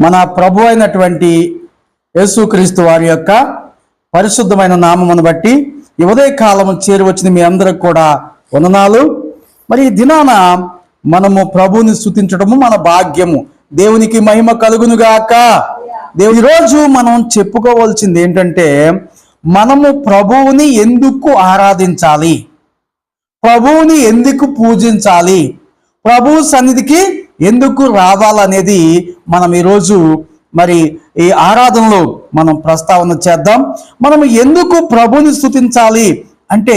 మన ప్రభు అయినటువంటి యేసుక్రీస్తు వారి యొక్క పరిశుద్ధమైన నామమును బట్టి ఈ ఉదయ కాలము చేరి వచ్చిన మీ అందరికి కూడా వందనాలు. మరి ఈ దినాన మనము ప్రభువుని స్థుతించడము మన భాగ్యము. దేవునికి మహిమ కలుగునుగాక దేవుని రోజు మనం చెప్పుకోవాల్సింది ఏంటంటే మనము ప్రభువుని ఎందుకు ఆరాధించాలి? ప్రభువుని ఎందుకు పూజించాలి? ప్రభు సన్నిధికి ఎందుకు రావాలనేది మనం ఈరోజు మరి ఈ ఆరాధనలో మనం ప్రస్తావన చేద్దాం. మనం ఎందుకు ప్రభుని స్థుతించాలి అంటే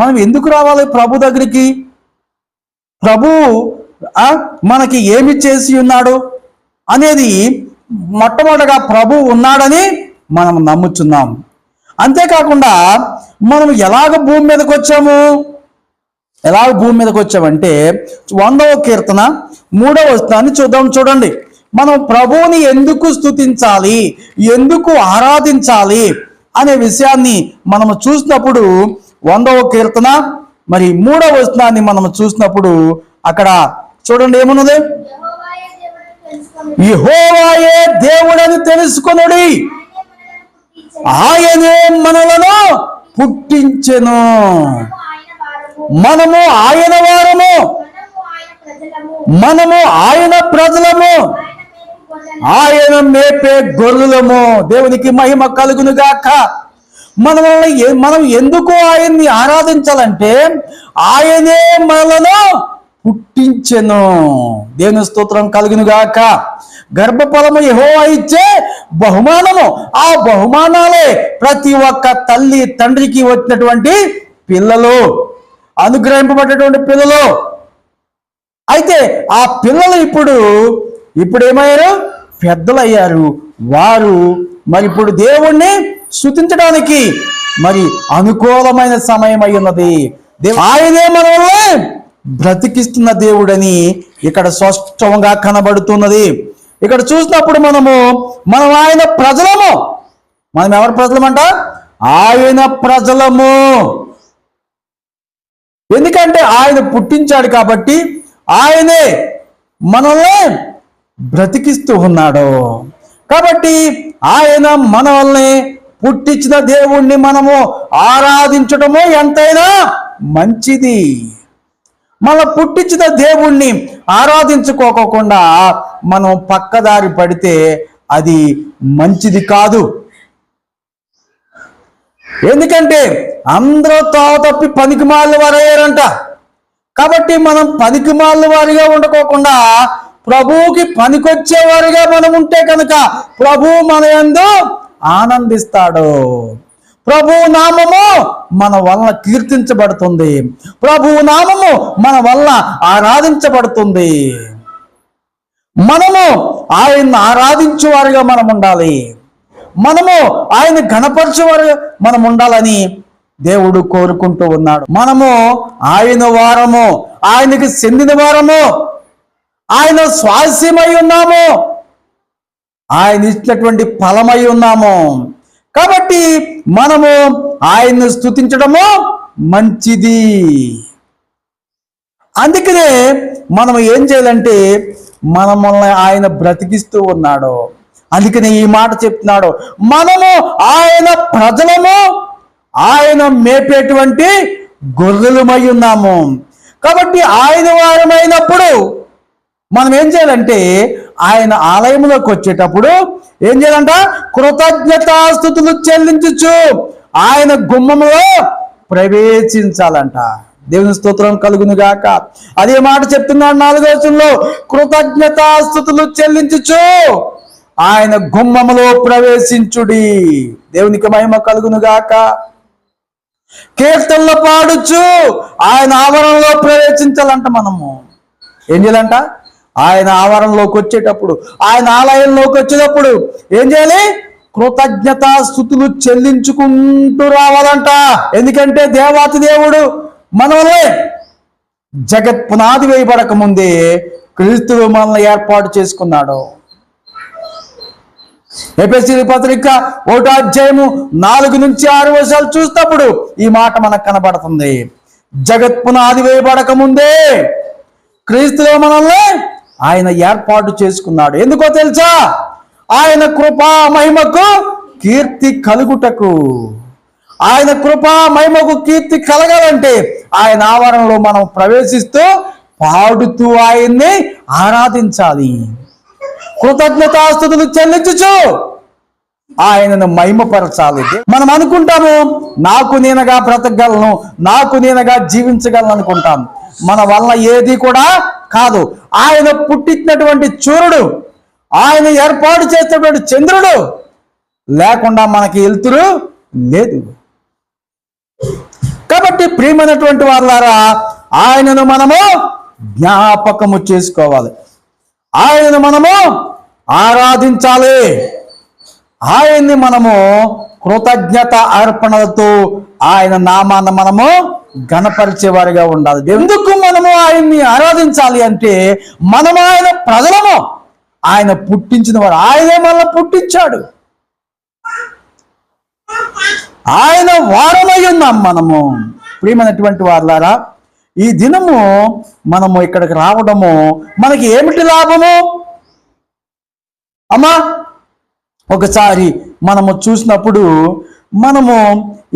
మనం ఎందుకు రావాలి ప్రభు దగ్గరికి? ప్రభు మనకి ఏమి చేసి ఉన్నాడు? అనేది మొట్టమొదటగా ప్రభు ఉన్నాడని మనం నమ్ముచున్నాం. అంతేకాకుండా మనం ఎలాగ భూమి మీదకి వచ్చాము? ఎలా భూమి మీదకి వచ్చామంటే వందవ కీర్తన మూడవ వస్తాన్ని చూద్దాం చూడండి. మనం ప్రభువుని ఎందుకు స్తుతించాలి? ఎందుకు ఆరాధించాలి? అనే విషయాన్ని మనము చూసినప్పుడు వందవ కీర్తన మరి మూడవ వచనాన్ని మనం చూసినప్పుడు అక్కడ చూడండి ఏమున్నది? యహోవాయే దేవుడని తెలుసుకునుడి దేవుడని తెలుసుకొనుడి. ఆయనే మనలను పుట్టించెను. మనము ఆయన వారము. మనము ఆయన ప్రజలము. ఆయన మేపే గొర్రెలము. దేవునికి మహిమ కలుగును గాక మనల్ని మనం ఎందుకు ఆయన్ని ఆరాధించాలంటే ఆయనే మనలను పుట్టించెను. దేవుని స్తోత్రం కలుగును గాక గర్భఫలము యెహోవా ఇచ్చే బహుమానము. ఆ బహుమానాలే ప్రతి ఒక్క తల్లి తండ్రికి వచ్చినటువంటి పిల్లలు. అనుగ్రహింపబడ్డటువంటి పిల్లలు. అయితే ఆ పిల్లలు ఇప్పుడు ఇప్పుడు ఏమయ్యారు? పెద్దలయ్యారు. వారు మరి ఇప్పుడు దేవుణ్ణి స్థుతించడానికి మరి అనుకూలమైన సమయం అయి ఉన్నది ఆయనే మనల్ని బ్రతికిస్తున్న దేవుడని ఇక్కడ స్పష్టంగా కనబడుతున్నది. ఇక్కడ చూసినప్పుడు మనము మనం ఆయన ప్రజలము. మనం ఎవరి ప్రజలమంట? ఆయన ప్రజలము. ఎందుకంటే ఆయన పుట్టించాడు కాబట్టి ఆయనే మనల్ని బ్రతికిస్తూ ఉన్నాడు. కాబట్టి ఆయన మనల్ని పుట్టించిన దేవుణ్ణి మనము ఆరాధించడము ఎంతైనా మంచిది. మన పుట్టించిన దేవుణ్ణి ఆరాధించుకోకుండా మనం పక్కదారి పడితే అది మంచిది కాదు. ఎందుకంటే అందరూ తోతప్పి తప్పి వారయ్యారంట. కాబట్టి మనం పనికి వారిగా ఉండకోకుండా ప్రభువుకి పనికొచ్చేవారిగా మనం ఉంటే కనుక ప్రభువు మన యందు ఆనందిస్తాడు. ప్రభు నామము మన వలన కీర్తించబడుతుంది. ప్రభు నామము మన వలన ఆరాధించబడుతుంది. మనము ఆయన్ని ఆరాధించేవారిగా మనం ఉండాలి. మనము ఆయన గణపరచేవారు మనం ఉండాలని దేవుడు కోరుకుంటూ ఉన్నాడు. మనము ఆయన వారము ఆయనకి చెందిన వారము ఆయన స్వాస్యమై ఉన్నాము ఆయన ఇచ్చినటువంటి ఫలమై ఉన్నాము. కాబట్టి మనము ఆయన్ని స్థుతించడము మంచిది. అందుకనే మనం ఏం చేయాలంటే మనల్ని ఆయన బ్రతికిస్తూ ఉన్నాడు. అందుకనే ఈ మాట చెప్తున్నాడు. మనము ఆయన ప్రజలము ఆయన మేపేటువంటి గొర్రెలమై ఉన్నాము. కాబట్టి ఆయన వారమైనప్పుడు మనం ఏం చేయాలంటే ఆయన ఆలయంలోకి వచ్చేటప్పుడు ఏం చేయాలంట? కృతజ్ఞతాస్థుతులు చెల్లించచ్చు ఆయన గుమ్మంలో ప్రవేశించాలంట. దేవుని స్తోత్రం కలుగును గాక అదే మాట చెప్తున్నాడు నాలుగో వచనంలో. కృతజ్ఞతాస్థుతులు చెల్లించచ్చు ఆయన గుమ్మములో ప్రవేశించుడి. దేవునికి మహిమ కలుగును గాక కీర్తనలు పాడుచు ఆయన ఆవరణలో ప్రవేశించాలంట మనము. ఏం చేయాలంట? ఆయన ఆవరణలోకి వచ్చేటప్పుడు ఆయన ఆలయంలోకి వచ్చేటప్పుడు ఏం చేయాలి? కృతజ్ఞతా స్థుతులు చెల్లించుకుంటూ రావాలంట. ఎందుకంటే దేవాతి దేవుడు మనమే జగత్ పునాది వేయబడక ముందే క్రీస్తువు మనల్ని ఏర్పాటు చేసుకున్నాడు. ఎపిసి పత్రిక ఒకటో అధ్యాయము నాలుగు నుంచి ఆరు వర్షాలు చూసినప్పుడు ఈ మాట మనకు కనబడుతుంది. జగత్ పునాది వేయబడక ముందే క్రీస్తులో మనల్ని ఆయన ఏర్పాటు చేసుకున్నాడు. ఎందుకో తెలుసా? ఆయన కృపా మహిమకు కీర్తి కలుగుటకు. ఆయన కృపా మహిమకు కీర్తి కలగాలంటే ఆయన ఆవరణలో మనం ప్రవేశిస్తూ పాడుతూ ఆయన్ని ఆరాధించాలి. కృతజ్ఞతాస్తుతులు చెల్లించుచు. ఆయనను మహిమపరచాలి మనం అనుకుంటాము నాకు నేనగా బ్రతకగలను నాకు నేనగా జీవించగలను అనుకుంటాం మన వల్ల ఏది కూడా కాదు. ఆయన పుట్టించినటువంటి చూరుడు ఆయన ఏర్పాటు చేసినటువంటి చంద్రుడు లేకుండా మనకి వెళ్తురు లేదు. కాబట్టి ప్రియమైనటువంటి వాళ్ళారా ఆయనను మనము జ్ఞాపకము చేసుకోవాలి. ఆయనను మనము ఆరాధించాలి. ఆయన్ని మనము కృతజ్ఞత అర్పణలతో ఆయన నామాన్ని మనము గణపరిచేవారిగా ఉండాలి. ఎందుకు మనము ఆయన్ని ఆరాధించాలి అంటే మనము ఆయన ప్రజలము. ఆయన పుట్టించిన వారు. ఆయనే మనల్ని పుట్టించాడు. ఆయన వారమై ఉన్నాం మనము. ప్రియమైనటువంటి వారులారా ఈ దినము మనము ఇక్కడికి రావడము మనకి ఏమిటి లాభము? అమ్మా ఒకసారి మనము చూసినప్పుడు మనము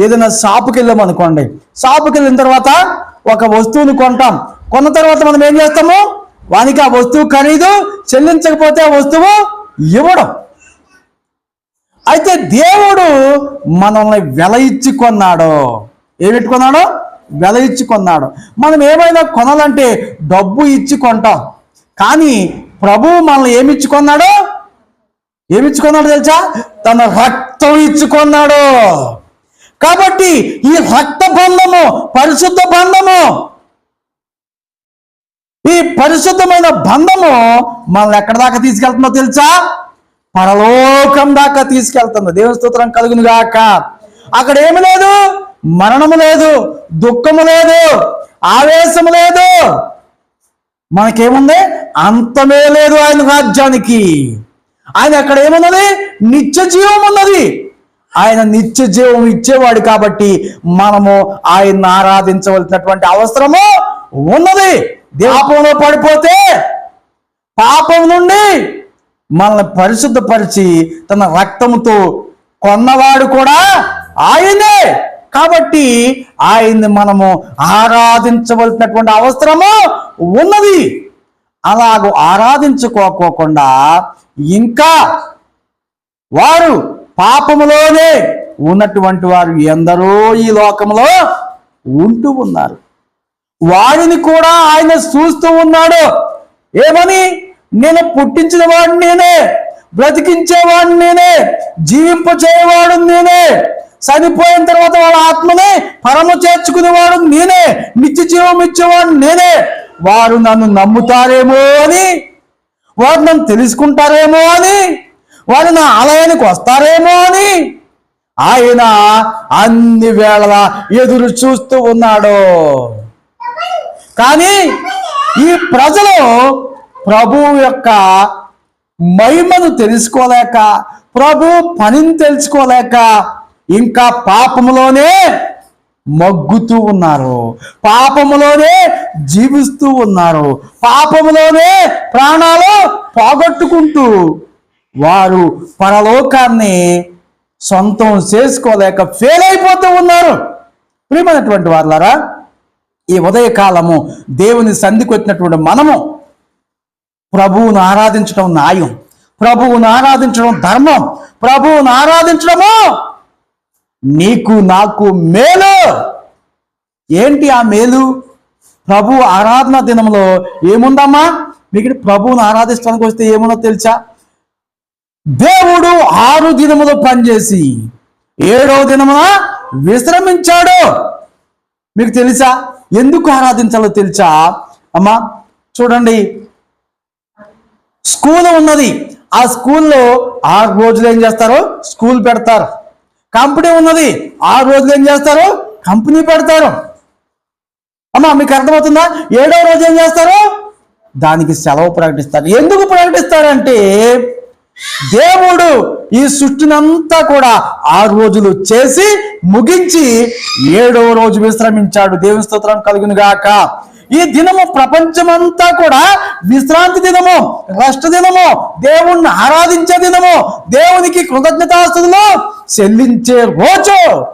ఏదైనా షాపుకి వెళ్ళాం అనుకోండి. షాపుకి వెళ్ళిన తర్వాత ఒక వస్తువుని కొంటాం. కొన్న తర్వాత మనం ఏం చేస్తాము? వానికి ఆ వస్తువు ఖరీదు చెల్లించకపోతే ఆ వస్తువు ఇవ్వడం. అయితే దేవుడు మనల్ని వెల ఇచ్చి కొన్నాడు. ఏమిటి కొన్నాడు వెల ఇచ్చి కొన్నాడు. మనం ఏమైనా కొనాలంటే డబ్బు ఇచ్చి కొంటాం. కానీ ప్రభువు మనల్ని ఏమి ఇచ్చి ఏమిచ్చుకున్నాడు తెలుసా? తన రక్తం ఇచ్చుకున్నాడు. కాబట్టి ఈ రక్త బంధము పరిశుద్ధ బంధము ఈ పరిశుద్ధమైన బంధము మనల్ని ఎక్కడ దాకా తీసుకెళ్తుందో తెలుసా? పరలోకం దాకా తీసుకెళ్తుంది. దేవుని స్తోత్రం కలుగును గాక. అక్కడ ఏమి లేదు? మరణము లేదు దుఃఖము లేదు ఆవేశము లేదు. మనకేముంది? అంతమే లేదు ఆయన రాజ్యానికి. ఆయన అక్కడ ఏమున్నది? నిత్య జీవం ఉన్నది. ఆయన నిత్య జీవం ఇచ్చేవాడు కాబట్టి మనము ఆయన్ని ఆరాధించవలసినటువంటి అవసరము ఉన్నది. పాపంలో పడిపోతే పాపం నుండి మనల్ని పరిశుద్ధపరిచి తన రక్తముతో కొన్నవాడు కూడా ఆయనే. కాబట్టి ఆయన్ని మనము ఆరాధించవలసినటువంటి అవసరము ఉన్నది. అలాగూ ఆరాధించుకోకోకుండా ఇంకా వారు పాపములోనే ఉన్నటువంటి వారు ఎందరో ఈ లోకంలో ఉంటూ ఉన్నారు. వారిని కూడా ఆయన చూస్తూ ఉన్నాడు. ఏమని? నేను పుట్టించిన వాడిని నేనే బ్రతికించేవాడిని నేనే జీవింప చేయవాడు నేనే చనిపోయిన తర్వాత వాళ్ళ ఆత్మని పరమ చేర్చుకునేవాడు నేనే నిత్య జీవం ఇచ్చేవాడు నేనే. వారు నన్ను నమ్ముతారేమో అని వారు నన్ను తెలుసుకుంటారేమో అని వారు నా ఆలయానికి వస్తారేమో అని ఆయన అన్ని వేళలా ఎదురు చూస్తూ ఉన్నాడు. కానీ ఈ ప్రజలు ప్రభు యొక్క మహిమను తెలుసుకోలేక ప్రభు పనిని తెలుసుకోలేక ఇంకా పాపములోనే మగ్గుతూ ఉన్నారు. పాపములోనే జీవిస్తూ ఉన్నారు. పాపములోనే ప్రాణాలు పోగొట్టుకుంటూ వారు పరలోకాన్ని సొంతం చేసుకోలేక ఫెయిల్ అయిపోతూ ఉన్నారు. ప్రియమైనటువంటి వాళ్ళారా ఈ ఉదయకాలము దేవుని సంధికి వచ్చినటువంటి మనము ప్రభువును ఆరాధించడం న్యాయం. ప్రభువును ఆరాధించడం ధర్మం. ప్రభువును ఆరాధించడము నీకు నాకు మేలు. ఏంటి ఆ మేలు? ప్రభు ఆరాధన దినంలో ఏముందమ్మా? మీకు ప్రభువును ఆరాధించడానికి వస్తే ఏముందో తెలుసా? దేవుడు ఆరు దినములు పనిచేసి ఏడవ దినమున విశ్రమించాడు. మీకు తెలుసా? ఎందుకు ఆరాధించాలో తెలుసా? అమ్మా చూడండి. స్కూల్ ఉన్నది. ఆ స్కూల్లో ఆరు రోజులు ఏం చేస్తారు? స్కూల్ పెడతారు. కంపెనీ ఉన్నది. ఆరు రోజులు ఏం చేస్తారు? కంపెనీ పెడతారు. అమ్మా మీకు అర్థమవుతుందా? ఏడో రోజు ఏం చేస్తారు? దానికి సెలవు ప్రకటిస్తారు. ఎందుకు ప్రకటిస్తారంటే దేవుడు ఈ సృష్టినంతా కూడా ఆరు రోజులు చేసి ముగించి ఏడవ రోజు విశ్రమించాడు. దేవుని స్తోత్రం కలుగును గాక ఈ దినము ప్రపంచమంతా కూడా విశ్రాంతి దినము రెస్ట్ దినము దేవుణ్ణి ఆరాధించే దినము దేవునికి కృతజ్ఞతాస్తులు చెల్లించే రోజు.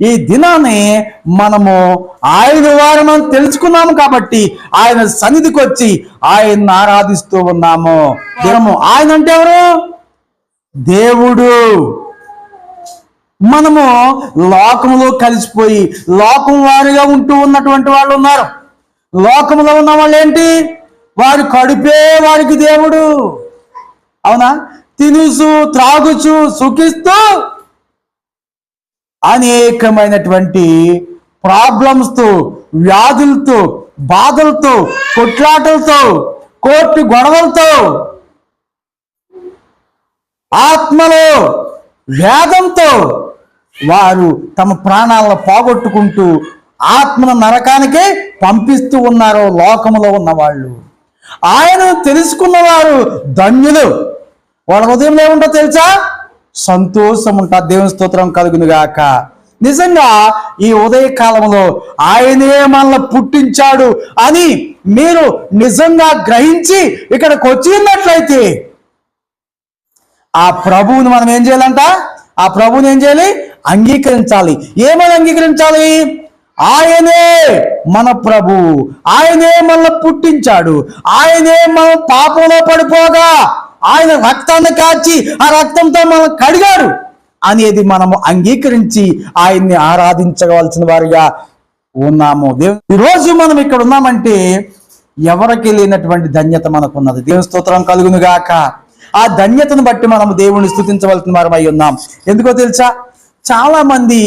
ఈ దినాన్ని మనము ఆయన వారమని తెలుసుకున్నాము కాబట్టి ఆయన సన్నిధికి వచ్చి ఆయన్ని ఆరాధిస్తూ ఉన్నాము. దినము ఆయన అంటే ఎవరు? దేవుడు. మనము లోకములో కలిసిపోయి లోకం వారిగా ఉంటూ ఉన్నటువంటి వాళ్ళు ఉన్నారు. లోకంలో ఉన్న వాళ్ళు ఏంటి వారి కడుపే వారికి దేవుడు. అవునా? తినుసు త్రాగుచు సుఖిస్తూ అనేకమైనటువంటి ప్రాబ్లమ్స్తో వ్యాధులతో బాధలతో కొట్లాటలతో కోర్టు గొడవలతో ఆత్మలో వేదంతో వారు తమ ప్రాణాలను పోగొట్టుకుంటూ ఆత్మను నరకానికే పంపిస్తూ ఉన్నారు లోకములో ఉన్నవాళ్ళు. ఆయనను తెలుసుకున్నవారు ధన్యులు. వాళ్ళ ఉదయం ఏముంటో తెలుసా? సంతోషం ఉంటా దేవుని స్తోత్రం కలుగును గాక నిజంగా ఈ ఉదయ కాలంలో ఆయనే మనల్ని పుట్టించాడు అని మీరు నిజంగా గ్రహించి ఇక్కడికి వచ్చినట్లయితే ఆ ప్రభువుని మనం ఏం చేయాలంట? ఆ ప్రభువుని ఏం చేయాలి? అంగీకరించాలి. ఏమని అంగీకరించాలి? ఆయనే మన ప్రభు. ఆయనే మనల్ని పుట్టించాడు. ఆయనే మన పాపంలో పడిపోగా ఆయన రక్తాన్ని కాచి ఆ రక్తంతో మనం కడిగాడు అనేది మనము అంగీకరించి ఆయన్ని ఆరాధించవలసిన వారిగా ఉన్నాము. దేవు ఈరోజు మనం ఇక్కడ ఉన్నామంటే ఎవరికి లేనటువంటి ధన్యత మనకున్నది. దేవుని స్తోత్రం కలుగునుగాక. ఆ ధన్యతను బట్టి మనం దేవుని స్థుతించవలసిన వారమై ఉన్నాం. ఎందుకో తెలుసా? చాలా మంది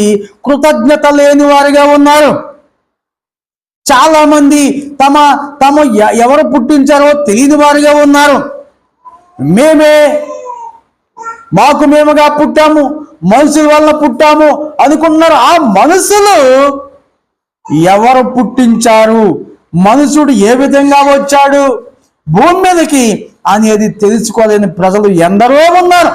కృతజ్ఞత లేని వారిగా ఉన్నారు. చాలా మంది తమ తమ ఎవరు పుట్టించారో తెలియని వారిగా ఉన్నారు. మేమే మాకు మేముగా పుట్టాము మనుషుల వల్ల పుట్టాము అనుకున్నారు. ఆ మనుషులు ఎవరు పుట్టించారు? మనుషుడు ఏ విధంగా వచ్చాడు? భూమి మీదకి అనేది తెలుసుకోలేని ప్రజలు ఎందరో ఉన్నారు.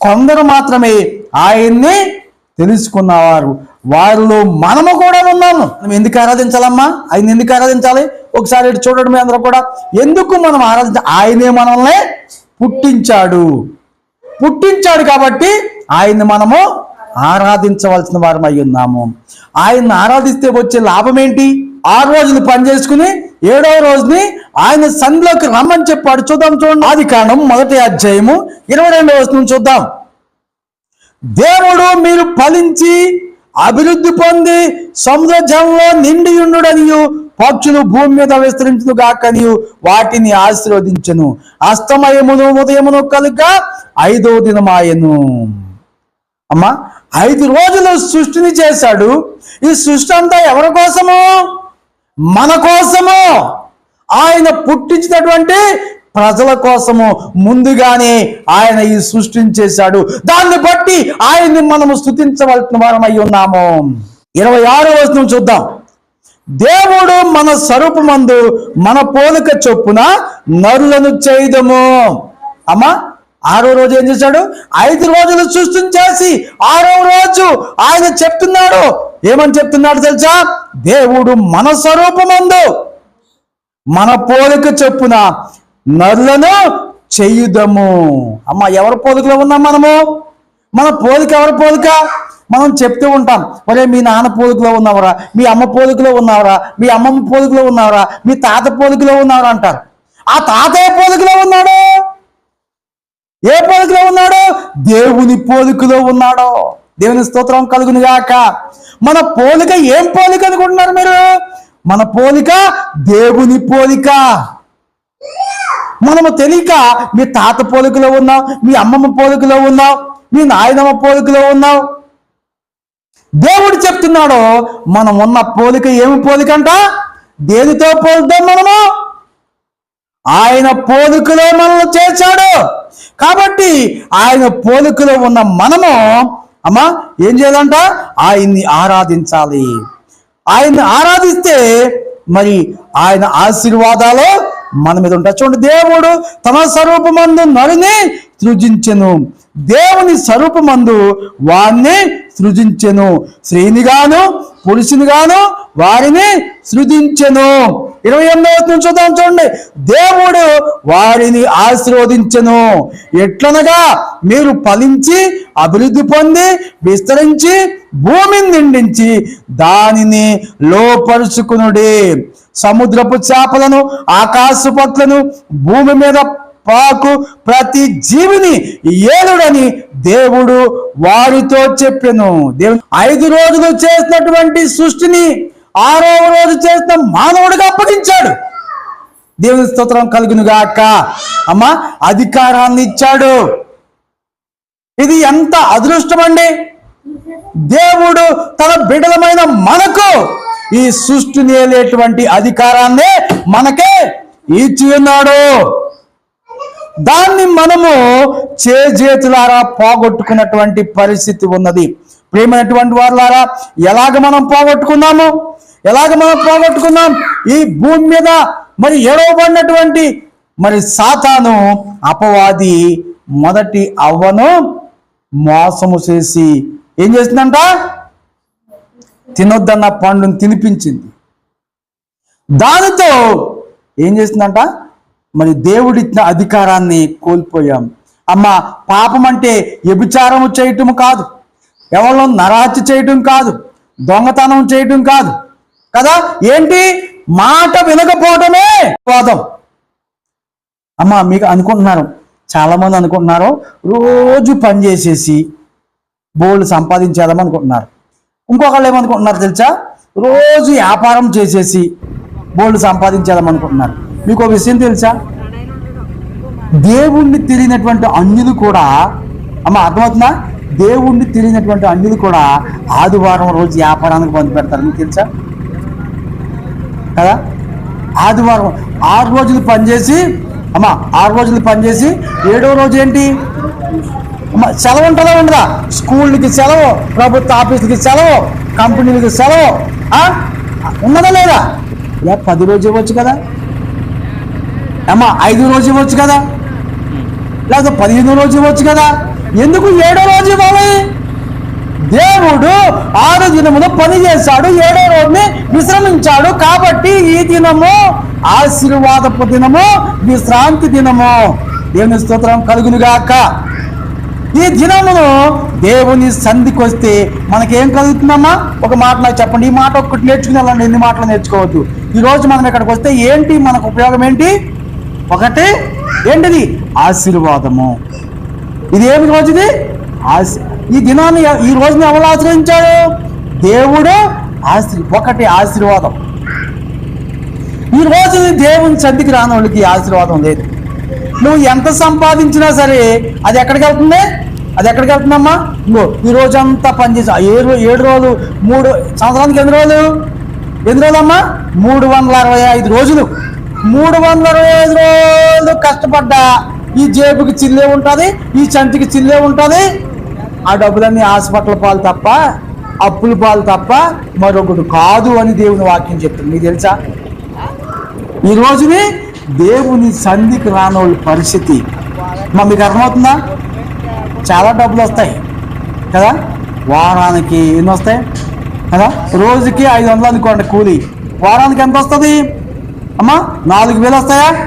కొందరు మాత్రమే ఆయన్ని తెలుసుకున్నవారు. వారిలో మనము కూడా ఉన్నాము. మనం ఎందుకు ఆరాధించాలమ్మా? ఆయన ఎందుకు ఆరాధించాలి? ఒకసారి ఇటు చూడండి మీ అందరూ కూడా. ఎందుకు మనం ఆరాధించ? ఆయనే మనల్ని పుట్టించాడు. పుట్టించాడు కాబట్టి ఆయన్ని మనము ఆరాధించవలసిన వారం అయి ఉన్నాము. ఆయన్ని ఆరాధిస్తే వచ్చే లాభం ఏంటి? ఆరు రోజులు పని చేసుకుని ఏడవ రోజుని ఆయన సంధిలోకి రమ్మని చెప్పాడు. చూద్దాం చూడండి. ఆది కాండం మొదటి అధ్యాయము ఇరవై రెండవ వచనం చూద్దాం. దేవుడు మీరు ఫలించి అభివృద్ధి పొంది సముద్రజంలో నిండి ఉండుడనియు పక్షులు భూమి మీద విస్తరించును గాకనియు వాటిని ఆశీర్వదించను. అస్తమయమును ఉదయమును కలుక ఐదో దినమాయను. అమ్మా ఐదు రోజులు సృష్టిని చేశాడు. ఈ సృష్టి అంతా ఎవరి కోసము? మన కోసము. ఆయన పుట్టించినటువంటి ప్రజల కోసము ముందుగానే ఆయన ఈ సృష్టిని చేశాడు. దాన్ని బట్టి ఆయన్ని మనము స్థుతించవలసిన వారమై ఉన్నాము. ఇరవై ఆరో వచనం చూద్దాం. దేవుడు మన స్వరూపమందు మన పోలిక చొప్పున నరులను చేయదము. అమ్మా ఆరో రోజు ఏం చేశాడు? ఐదు రోజులు సృష్టిని చేసి ఆరో రోజు ఆయన చెప్తున్నాడు. ఏమని చెప్తున్నాడు తెలుసా? దేవుడు మన స్వరూపమందు మన పోలిక చొప్పున నరులను చేయుదము. అమ్మ ఎవరి పోలికలో ఉన్నాం మనము? మన పోలిక ఎవరి పోలిక? మనం చెప్తూ ఉంటాం ఒరే మీ నాన్న పోలికలో ఉన్నావరా? మీ అమ్మ పోలికలో ఉన్నావరా? మీ అమ్మమ్మ పోలికలో ఉన్నావరా? మీ తాత పోలికలో ఉన్నావరా అంటారు. ఆ తాతయ్య పోలికలో ఉన్నాడు? ఏ పోలికలో ఉన్నాడు? దేవుని పోలికలో ఉన్నాడో. దేవుని స్తోత్రం కలుగునిగాక. మన పోలిక ఏం పోలిక అనుకుంటున్నారు మీరు? మన పోలిక దేవుని పోలిక. మనము తెలియక మీ తాత పోలికలో ఉన్నావు మీ అమ్మమ్మ పోలికలో ఉన్నావు మీ నాయనమ్మ పోలికలో ఉన్నావు. దేవుడు చెప్తున్నాడు మనం ఉన్న పోలిక ఏమి పోలికంట దేనితో పోలుద్దాం మనము? ఆయన పోలికలో మనల్ని చేర్చాడు. కాబట్టి ఆయన పోలికలో ఉన్న మనము అమ్మా ఏం చేయాలంట? ఆయన్ని ఆరాధించాలి. ఆయన్ని ఆరాధిస్తే మరి ఆయన ఆశీర్వాదాలు మన మీద ఉంటాయి. చూడండి దేవుడు తన స్వరూపమందు నరుని సృజించెను. దేవుని స్వరూపమందు వాణ్ణి సృజించెను. స్త్రీనిగాను గాను పురుషుని గాను వారిని సృజించెను. ఇరవై ఎనిమిదవ వచ్చిన చూద్దాం చూడండి. దేవుడు వారిని ఆశీర్వదించెను. ఎట్లనగా మీరు ఫలించి అభివృద్ధి పొంది విస్తరించి భూమిని నిండించి దానిని లోపరుచుకునుడి. సముద్రపు చేపలను ఆకాశ పట్లను భూమి మీద పాకు ప్రతి జీవిని ఏలుడని దేవుడు వారితో చెప్పెను. దేవుడు ఐదు రోజులు చేసినటువంటి సృష్టిని ఆరవ రోజు చేసిన మానవుడిగా అప్పగించాడు. దేవుని స్తోత్రం కలుగును గాక అమ్మ అధికారాన్ని ఇచ్చాడు. ఇది ఎంత అదృష్టం అండి దేవుడు తన బిడలమైన మనకు ఈ సృష్టిని ఏలేటువంటి అధికారాన్ని మనకే ఇచ్చి ఉన్నాడు. దాన్ని మనము చేజేతులారా పోగొట్టుకున్నటువంటి పరిస్థితి ఉన్నది. ప్రేమైనటువంటి వారులారా ఎలాగ మనం పోగొట్టుకున్నాము? ఎలాగ మనం పోగొట్టుకున్నాం? ఈ భూమి మీద మరి ఎడవబడినటువంటి మరి సాతాను అపవాది మొదటి అవ్వను మోసము చేసి ఏం చేసిందంట? తినొద్దన్న పండుని తినిపించింది. దానితో ఏం చేసిందంట? మరి దేవుడిచ్చిన అధికారాన్ని కోల్పోయాం. అమ్మ పాపం అంటే వ్యభిచారము చేయటము కాదు. ఎవరో నరహత్య చేయటం కాదు దొంగతనం చేయటం కాదు. కదా? ఏంటి? మాట వినకపోవటమే వాదం. అమ్మ మీకు అనుకుంటున్నారు చాలామంది అనుకుంటున్నారు రోజు పని చేసేసి బోల్డ్ సంపాదించేద్దాం అనుకుంటున్నారు. ఇంకొకళ్ళు ఏమనుకుంటున్నారు తెలుసా? రోజు వ్యాపారం చేసేసి బోల్డ్ సంపాదించేద్దాం అనుకుంటున్నారు. మీకు ఒక విషయం తెలుసా? దేవుణ్ణి తెలియనటువంటి అన్యులు కూడా అమ్మ అర్థమవుతుందా? దేవుణ్ణి తెలియనటువంటి అన్యులు కూడా ఆదివారం రోజు వ్యాపారానికి బంధు పెడతారు. మీకు తెలుసా? కదా? ఆదివారం ఆరు రోజులు పనిచేసి అమ్మా ఆరు రోజులు పనిచేసి ఏడో రోజు ఏంటి? అమ్మా సెలవు ఉంటుందా ఉండదా? స్కూళ్ళకి సెలవు ప్రభుత్వ ఆఫీసులకి సెలవు కంపెనీలకి సెలవు ఆ? ఉన్నదా లేదా? ఇలా పది రోజు ఇవ్వచ్చు కదా? అమ్మా ఐదు రోజు ఇవ్వచ్చు కదా? లేదా పదిహేను రోజు ఇవ్వచ్చు కదా? ఎందుకు ఏడో రోజు ఇవ్వాలి? దేవుడు ఆరు దినమున పని చేశాడు ఏడో రోజుని విశ్రమించాడు కాబట్టి ఈ దినము ఆశీర్వాదపు దినము విశ్రాంతి దినము. దేవుని స్తోత్రం కలుగునుగాక. ఈ దినమును దేవుని సంధికి వస్తే మనకేం కలుగుతుందమ్మా? ఒక మాట నాకు చెప్పండి. ఈ మాట ఒక్కటి నేర్చుకుని వెళ్ళండి ఎన్ని మాటలు నేర్చుకోవద్దు. ఈ రోజు మనం ఇక్కడికి వస్తే ఏంటి? మనకు ఉపయోగం ఏంటి? ఒకటి ఏంటిది ఆశీర్వాదము. ఇది ఏమి రోజుది ఈ దినాన్ని ఈ రోజుని ఎవరు ఆశ్రయించాడు దేవుడు ఆశ్రీ ఒకటి ఆశీర్వాదం. ఈ రోజు దేవుని చందికి రాని వాళ్ళకి ఆశీర్వాదం లేదు. నువ్వు ఎంత సంపాదించినా సరే అది ఎక్కడికి వెళ్తుంది? అది ఎక్కడికి వెళ్తుందమ్మా? ఇంకో ఈ రోజంతా పనిచేసి ఏడు ఏడు రోజులు మూడు సంవత్సరానికి ఎన్ని రోజులు? ఎన్ని రోజులమ్మా? మూడు వందల అరవై ఐదు రోజులు. మూడు వందల అరవై ఐదు రోజులు కష్టపడ్డా. ఈ జేబుకి చిల్లే ఉంటుంది ఈ చంటికి చిల్లే ఉంటుంది. ఆ డబ్బులన్నీ హాస్పిటల్ పాలు తప్ప అప్పుల పాలు తప్ప మరొకటి కాదు అని దేవుని వాక్యం చెప్తుంది. మీకు తెలుసా? ఈ రోజుని దేవుని సంధికి రానోళ్ళ పరిస్థితి. మా మీకు అర్థమవుతుందా? చాలా డబ్బులు వస్తాయి. కదా? వారానికి ఎన్ని వస్తాయి? కదా? రోజుకి ఐదు వందలు అనుకోండి కూలి. వారానికి ఎంత వస్తుంది? అమ్మా నాలుగు వేలు వస్తాయా?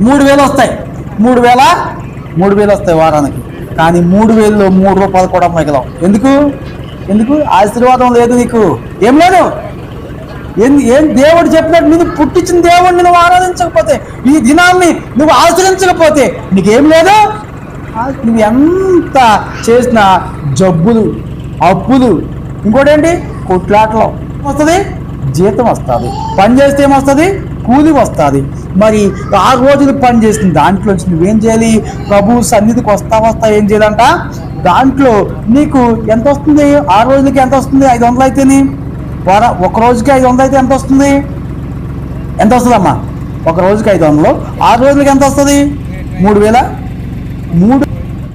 మూడు వేలు వస్తాయి. మూడు వేల మూడు వేలు వస్తాయి వారానికి. కానీ మూడు వేలలో మూడు రూపాయలు కూడా మిగలవు. ఎందుకు? ఎందుకు? ఆశీర్వాదం లేదు నీకు. ఏం లేదు? ఏం ఏం దేవుడు చెప్పినట్టు నేను పుట్టించిన దేవుడిని నువ్వు ఆరాధించకపోతే ఈ దినాన్ని నువ్వు ఆచరించకపోతే నీకేం లేదు? నువ్వు ఎంత చేసిన జబ్బులు అప్పులు ఇంకోటి ఏంటి? కొట్లాటలు. వస్తుంది? జీతం వస్తుంది. పని చేస్తే ఏమొస్తుంది? కూలి వస్తుంది. మరి ఆరు రోజులు పని చేసిన దాంట్లోంచి నువ్వేం చేయాలి? ప్రభు సన్నిధికి వస్తా వస్తా ఏం చేయాలంట? దాంట్లో నీకు ఎంత వస్తుంది? ఆరు రోజులకి ఎంత వస్తుంది? ఐదు వందలు అయితేని. వార ఒక రోజుకి ఐదు వందలు అయితే ఎంత వస్తుంది? ఎంత వస్తుందమ్మా? ఒక రోజుకి ఐదు వందలు. ఆరు రోజులకి ఎంత వస్తుంది? మూడు వేల? మూడు